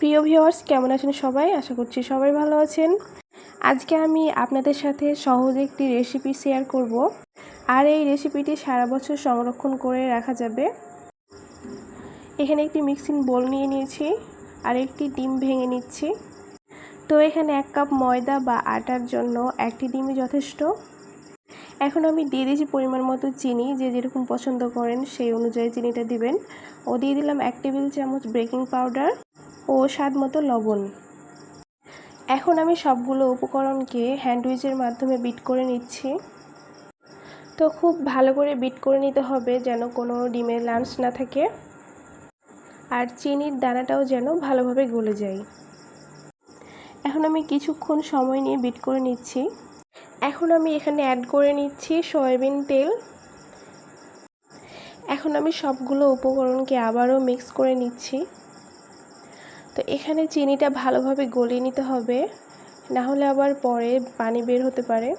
প্রিয় ভিউয়ার্স, কেমন আছেন সবাই? আশা করছি সবাই ভালো আছেন। আজকে আমি আপনাদের সাথে সহজে একটি রেসিপি শেয়ার করব। আর এই রেসিপিটি সারা বছর সংরক্ষণ করে রাখা যাবে। এখানে একটি মিক্সিং বোল নিয়ে নিয়েছি আর একটি ডিম ভেঙে নিচ্ছি। তো এখানে এক কাপ ময়দা বা আটার জন্য একটি ডিমই যথেষ্ট। এখন আমি দিয়ে দিয়েছি পরিমাণ মতো চিনি, যে যেরকম পছন্দ করেন সেই অনুযায়ী চিনিটা দিবেন। ও দিয়ে দিলাম এক টেবিল চামচ বেকিং পাউডার ও স্বাদ মতো লবণ। এখন আমি সবগুলো উপকরণকে হ্যান্ডউইচের মাধ্যমে বিট করে নিচ্ছি। তো খুব ভালো করে বিট করে নিতে হবে যেন কোনো ডিমের লাঞ্চ না থাকে। আর চিনির দানাটাও যেন ভালোভাবে গলে যায়। এখন আমি কিছুক্ষণ সময় নিয়ে বিট করে নিচ্ছি। এখন আমি এখানে অ্যাড করে নিচ্ছি সয়াবিন তেল। এখন আমি সবগুলো উপকরণকে আবারও মিক্স করে নিচ্ছি। তো এখানে চিনিটা ভালোভাবে গলিয়ে নিতে হবে। না হলে আবার পরে পানি বের হতে পারে।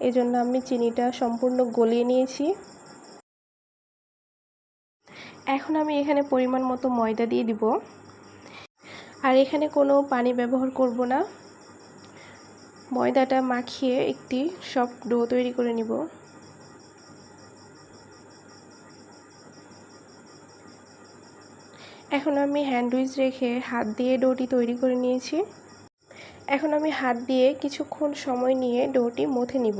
এজন্য আমি চিনিটা সম্পূর্ণ গলিয়ে নিয়েছি। এখন আমি এখানে পরিমাণ মতো ময়দা দিয়ে দিব। আর এখানে কোনো পানি ব্যবহার করব না। ময়দাটা মাখিয়ে একটি সফট ডো তৈরি করে নিব। এখন আমি হ্যান্ডউইচ রেখে হাত দিয়ে ডোটি তৈরি করে নিয়েছি। এখন আমি হাত দিয়ে কিছুক্ষণ সময় নিয়ে ডোটি মথে নিব।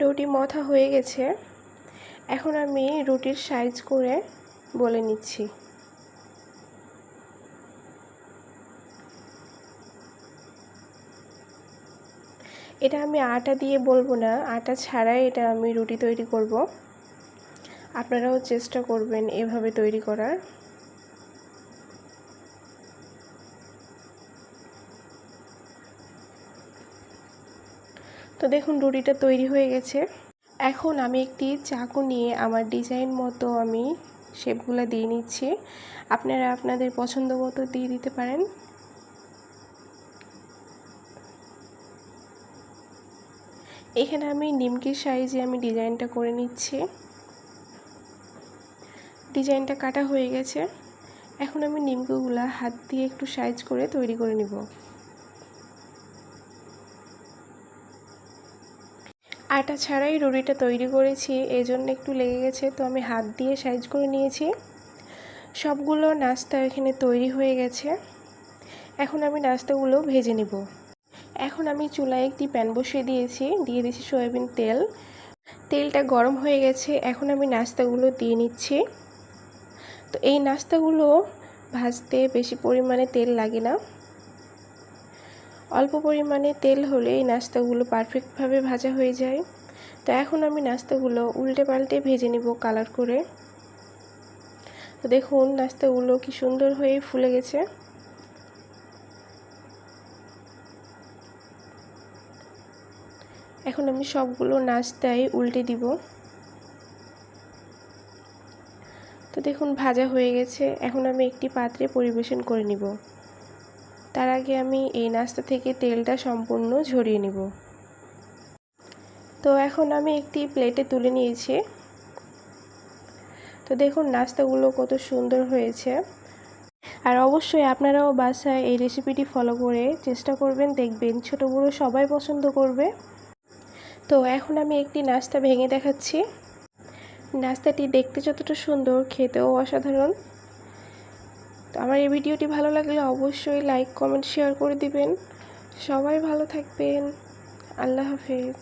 ডোটি মথা হয়ে গেছে। এখন আমি রুটির সাইজ করে বলে নিচ্ছি। এটা আমি আটা দিয়ে বলব না। আটা ছাড়াই এটা আমি রুটি তৈরি করব। আপনারাও চেষ্টা করবেন এভাবে তৈরি করার। তো দেখুন, রুটিটা তৈরি হয়ে গেছে। এখন আমি একটি চাকু নিয়ে আমার ডিজাইন মতো আমি শেপগুলো দিয়ে নিচ্ছি। আপনারা আপনাদের পছন্দ মতো দিয়ে দিতে পারেন। এখানে আমি নিমকির সাইজে আমি ডিজাইনটা করে নিচ্ছি। ডিজাইনটা কাটা হয়ে গেছে। এখন আমি নিমকিগুলো হাত দিয়ে একটু সাইজ করে তৈরি করে নিব। আটা ছাড়াই রুটিটা তৈরি করেছি এই জন্য একটু লেগে গেছে, তো আমি হাত দিয়ে সাইজ করে নিয়েছি। সবগুলো নাস্তা এখানে তৈরি হয়ে গেছে। এখন আমি নাস্তাগুলো ভেজে নেব। এখন আমি চুলায় একটি প্যান বসিয়ে দিয়েছি, দিয়ে দিয়েছি সয়াবিন তেল। তেলটা গরম হয়ে গেছে, এখন আমি নাস্তাগুলো দিয়ে নিচ্ছি। তো এই নাস্তাগুলো ভাজতে বেশি পরিমাণে তেল লাগে না। অল্প পরিমাণে তেল হলে এই নাস্তাগুলো পারফেক্টভাবে ভাজা হয়ে যায়। তো এখন আমি নাস্তাগুলো উল্টে পাল্টে ভেজে নিব কালার করে। তো দেখুন, নাস্তাগুলো কি সুন্দর হয়ে ফুলে গেছে। এখন আমি সবগুলো নাস্তায় উল্টে দিব। তো দেখুন, ভাজা হয়ে গেছে। এখন আমি একটি পাত্রে পরিবেশন করে নিব। তার আগে আমি এই নাস্তা থেকে তেলটা সম্পূর্ণ ঝরিয়ে নিব। তো এখন আমি একটি প্লেটে তুলে নিয়েছি। তো দেখুন, নাস্তাগুলো কত সুন্দর হয়েছে। আর অবশ্যই আপনারাও বাসায় এই রেসিপিটি ফলো করে চেষ্টা করবেন, দেখবেন ছোটো বড়ো সবাই পছন্দ করবে। তো এখন আমি একটি নাস্তা ভেঙে দেখাচ্ছি। নাস্তাটি দেখতে যতটা সুন্দর, খেতেও অসাধারণ। তো আমার এই ভিডিওটি ভালো লাগলে অবশ্যই লাইক কমেন্ট শেয়ার করে দিবেন। সবাই ভালো থাকবেন। আল্লাহ হাফেজ।